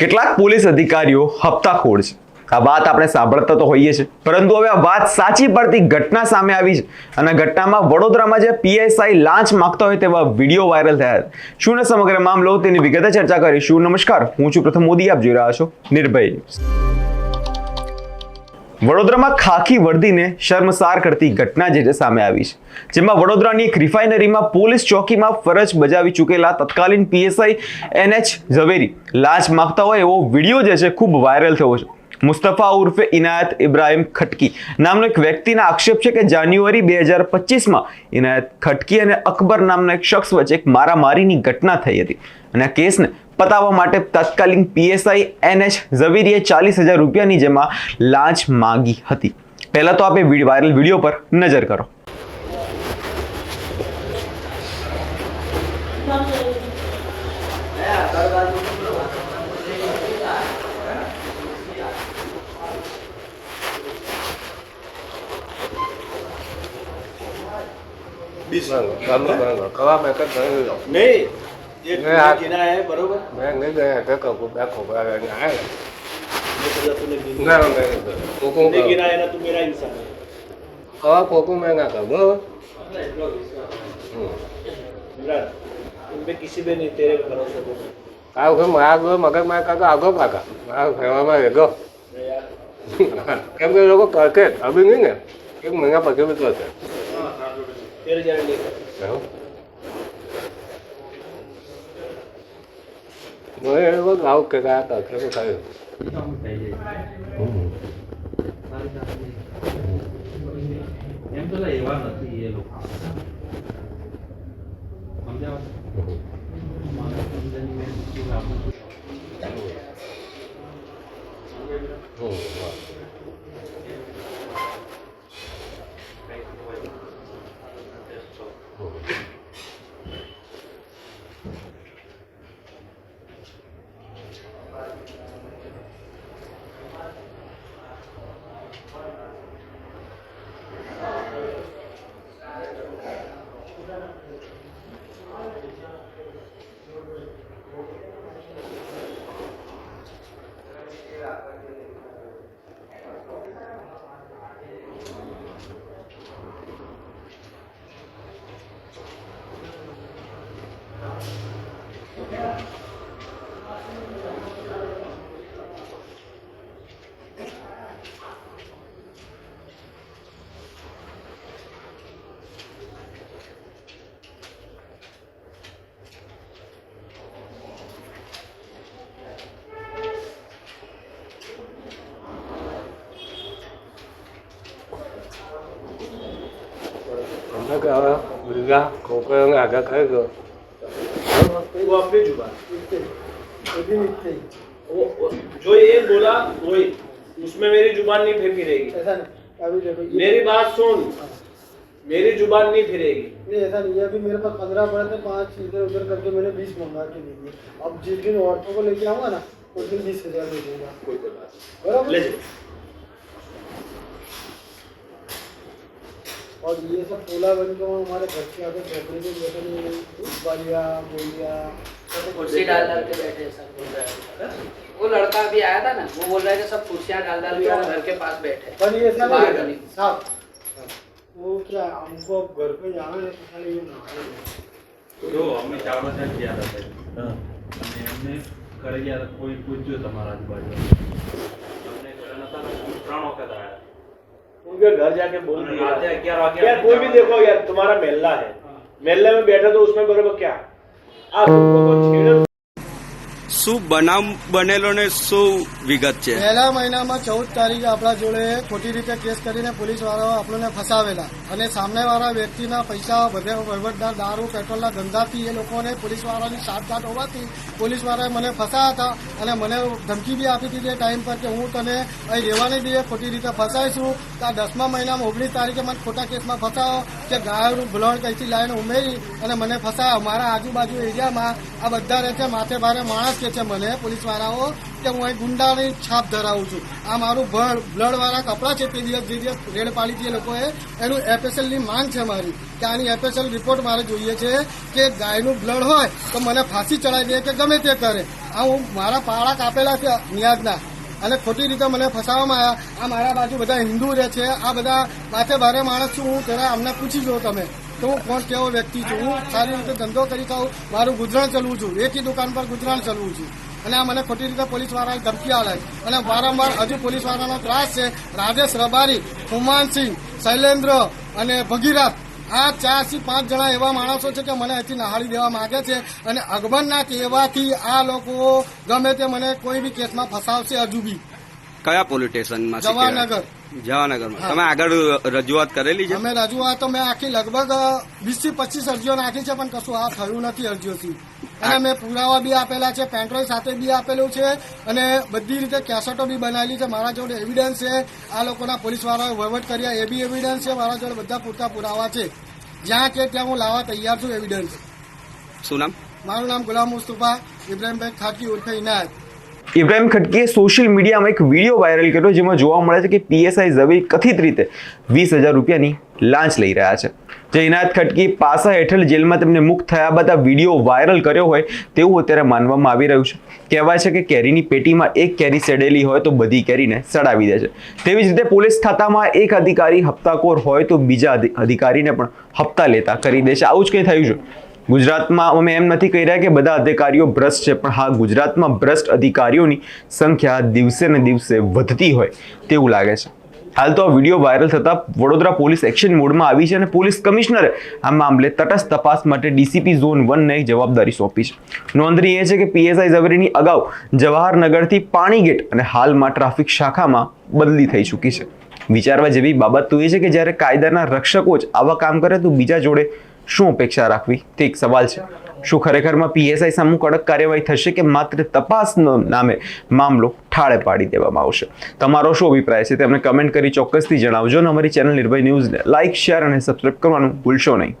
કેટલાક પોલીસ અધિકારીઓ હપ્તાખોર છે. આ વાત આપણે સાંભળતા તો હોઈએ છીએ. પરંતુ હવે આ વાત સાચી પડતી ઘટના સામે આવી છે. અને ઘટનામાં વડોદરામાં જે પીએસઆઈ લાંચ માંગતા હોય તેવા વીડિયો વાયરલ થયા. શું સમગ્ર મામલો તેની વિગતે ચર્ચા કરીશું. નમસ્કાર, હું છું પ્રથમ મોદી. આપ જોઈ રહ્યા છો નિર્ભય ન્યૂઝ. વડોદરામાં ખાખી વર્દીને શર્મસાર કરતી ઘટના જે સામે આવી છે, જેમાં વડોદરાની એક રિફાઇનરીમાં પોલીસ ચોકીમાં ફરજ બજાવી ચૂકેલા તત્કાલીન પીએસઆઈ એનએચ ઝવેરી લાંચ માગતા હોય એવો વીડિયો જે છે ખૂબ વાયરલ થયો છે. મુસ્તફા ઉર્ફે ઇનાયત ઇબ્રાહિમ ખટકી નામનો એક વ્યક્તિના આક્ષેપ છે કે જાન્યુઆરી બે હજાર પચીસમાં ઇનાયત ખટકી અને અકબર નામના એક શખ્સ વચ્ચે એક મારામારીની ઘટના થઈ હતી અને આ કેસને પતાવવા માટે તત્કાલીન પીએસઆઈ એનએચ ઝવેરીએ ચાલીસ હજાર રૂપિયાની જેમાં લાંચ માંગી હતી. પહેલાં તો આપણે વાયરલ વીડિયો પર નજર કરો. Bisa, kalau kalau có cô cũng mang ngạc ở mơ આવ કેમ? આગળ મગજમાં કાકા આગળ કાકા. આ ફેવામાં રેગો કેમ કે લોકો કરકે અભી નહીં ને? એક મહિના પછી બી કરશે 왜 아웃개가 한다 그러고 가요. એમ તો એવા નથી એ લોકો સમજાવ जो ये बोला वही उसमें मेरी ज़ुबान नहीं फेंकी रहेगी मेरी बात सुन। मेरी ज़ुबान नहीं फिरेगी नहीं ऐसा नहीं अभी मेरे पास पंद्रह पड़े थे पाँच इधर उधर करके मैंने बीस मंगा के लिए अब जिस दिन औरतों को लेके आऊँगा ना उस दिन बीस हज़ार दे दूँगा। कोई बात और ये सब पोला बन के को हमारे घर के आगे बैठने के बैठे तो नहीं बालिया। बोलिया तो कुर्सी डाल डाल के बैठे हाँ? वो लड़का अभी आया था ना वो बोल रहा है कि सब कुर्सियाँ डाल डाल के तो घर के पास बैठे पर ये सब साहब वो क्या हमको अब घर पे जाना है पता नहीं ना तो हमने चार बजे किया था हाँ। हमने कर गया था कोई कुछ जो तुम्हारा आजू बाजू। हमने करना था प्राणों का दाया। उनके घर जाके बोल यार कोई भी देखो यार तुम्हारा मेला है मेले में बैठा तो उसमें बरबर क्या आप उनको શું બનાવ બનેલો ને શું વિગત છે? પહેલા મહિનામાં ચૌદ તારીખે આપણા જોડે ખોટી રીતે કેસ કરીને પોલીસ વાળાઓ આપણને ફસાવેલા અને સામેવાળા વ્યક્તિના પૈસા બધે વહીવટદાર દારૂ, પેટ્રોલના ધંધાથી એ લોકોને પોલીસ વાળાની સાતઘાટ હોવાથી પોલીસ વાળાએ મને ફસાયા હતા અને મને ધમકી બી આપી હતી તે ટાઈમ પર કે હું તને અહીં રહેવાની દઈએ ખોટી રીતે ફસાઈશું. તો દસમા મહિનામાં ઓગણીસ તારીખે મને ખોટા કેસમાં ફસાયો કે ગાયોનું ભૂલણ કઈથી લાઈને ઉમેરી અને મને ફસાયા. મારા આજુબાજુ એરિયામાં આ બધા રહે છે, માથે ભારે માણસ કે છે મને પોલીસ વાળાઓ કે હું અહીં ગુંડાની છાપ ધરાવું છું. આ મારું બ્લડ વાળા કપડાં છે તે દિવસ જે દિવસ રેડ પાડી હતી એ લોકોએ, એનું એફએસએલની માંગ છે મારી, કે આની એફએસએલ રિપોર્ટ મારે જોઈએ છે, કે ગાયનું બ્લડ હોય, તો મને ફાંસી ચડાવી દે કે ગમે તે કરે. આ હું મારા પાળા કાપેલા છે, નિયાજના. અને ખોટી રીતે મને ફસાવવામાં આવ્યા. આ મારા બાજુ બધા હિન્દુ રહે છે, આ બધા માથે ભારે માણસ છું, હું જરા અમને પૂછી જો તમે. તો હું કોણ કેવો વ્યક્તિ છું? હું સારી રીતે ધંધો કરી ખાઉં મારું ગુજરાન ચલવું છું. એકી દુકાન પર ગુજરાન ચલવું છું. અને આ મને ખોટી રીતે પોલીસ વાળાએ ધમકી આવે અને વારંવાર હજુ પોલીસ વાળાનો ત્રાસ છે. રાજેશ રબારી હુમાનસિંહ શૈલેન્દ્ર અને ભગીરથ. આ ચારથી પાંચ જણા એવા માણસો છે કે મને અહીંથી નહાળી દેવા માંગે છે. અને અકબરના કહેવાથી આ લોકો ગમે તે મને કોઈ બી કેસમાં ફસાવશે હજુ બી. કયા પોલીસ સ્ટેશનમાં છે જવાહરનગર જવાનગરમાં. તમે આગળ રજૂઆત કરેલી છે? અમે તો મેં આખી લગભગ વીસથી પચીસ અરજીઓ નાખી છે પણ કશું આ થયું નથી અરજીઓથી. અને મેં પુરાવા બી આપેલા છે પેન્ટ્રોલ સાથે બી આપેલું છે અને બધી રીતે કેસેટો બી બનાવેલી છે. મારા જોડે એવિડન્સ છે. આ લોકોના પોલીસ વાળાએ વહીવટ કર્યા એ બી એવિડન્સ છે. મારા જોડે બધા પૂરતા પુરાવા છે. જ્યાં કે ત્યાં હું લાવવા તૈયાર છું એવિડન્સ શું નામ? મારું નામ ગુલામ મુસ્તુફા ઇબ્રાહીમભાઈ ખાકી ઉર્ફે ઇનાયત. ઇબ્રાહિમ ખટકીએ સોશિયલ મીડિયામાં એક વીડિયો વાયરલ કર્યો જેમાં જોવા મળે છે કે પીએસઆઈ ઝવેરી કથિત રીતે વીસ હજાર રૂપિયાની લાંચ લઈ રહ્યા છે. જે ઇનાયત ખટકી પાસા હેઠળ જેલમાં તેમને મુક્ત થયા બાદ આ વીડિયો વાયરલ કર્યો હોય તેવું અત્યારે માનવામાં આવી રહ્યું છે. કહેવાય છે કે કેરીની પેટીમાં એક કેરી સડેલી હોય તો બધી કેરીને સડાવી દે છે. તેવી જ રીતે પોલીસ ખાતામાં એક અધિકારી હપ્તાખોર હોય તો બીજા અધિકારીને પણ હપ્તા લેતા કરી દે છે. આવું જ કંઈ થયું છે? ગુજરાતમાં અમે એમ નથી કહી રહ્યા કે બધા અધિકારીઓ ભ્રષ્ટ છે, પણ હા, ગુજરાતમાં ભ્રષ્ટ અધિકારીઓની સંખ્યા દિવસે ને દિવસે વધતી હોય તેવું લાગે છે. હાલ તો આ વીડિયો વાયરલ થતાં વડોદરા પોલીસ એક્શન મોડમાં આવી છે અને પોલીસ કમિશનરે આ મામલે તટસ્થ તપાસ માટે ડીસીપી ઝોન વનને જવાબદારી સોંપી છે. નોંધનીય છે કે પીએસઆઈ ઝવેરીની અગાઉ જવાહરનગરથી પાણીગેટ અને હાલમાં ટ્રાફિક શાખામાં બદલી થઈ ચૂકી છે. વિચારવા જેવી બાબત તો એ છે કે જ્યારે કાયદાના રક્ષકો જ આવા કામ કરે તો બીજા જોડે શું અપેક્ષા રાખવી? તે એક સવાલ છે. શું ખરેખરમાં પીએસઆઈ સામે કડક કાર્યવાહી થશે કે માત્ર તપાસનો નામે મામલો ઠાળે પાડી દેવામાં આવશે? તમારો શું અભિપ્રાય છે? તેમને કમેન્ટ કરી ચોક્કસથી જણાવજો અને અમારી ચેનલ નિર્ભય ન્યૂઝને લાઇક, શેર અને સબસ્ક્રાઈબ કરવાનું ભૂલશો નહીં.